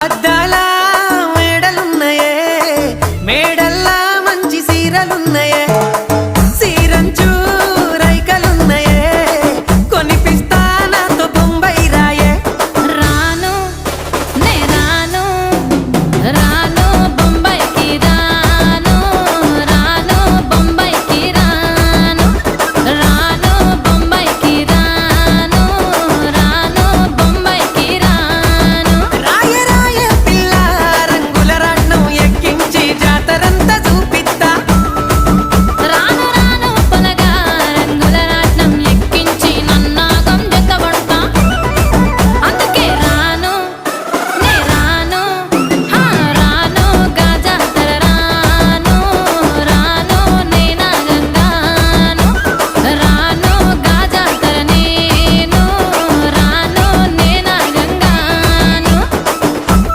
అద్దాలా మేడలున్నాయే మేడల్లా మంచి సీరలున్నాయే.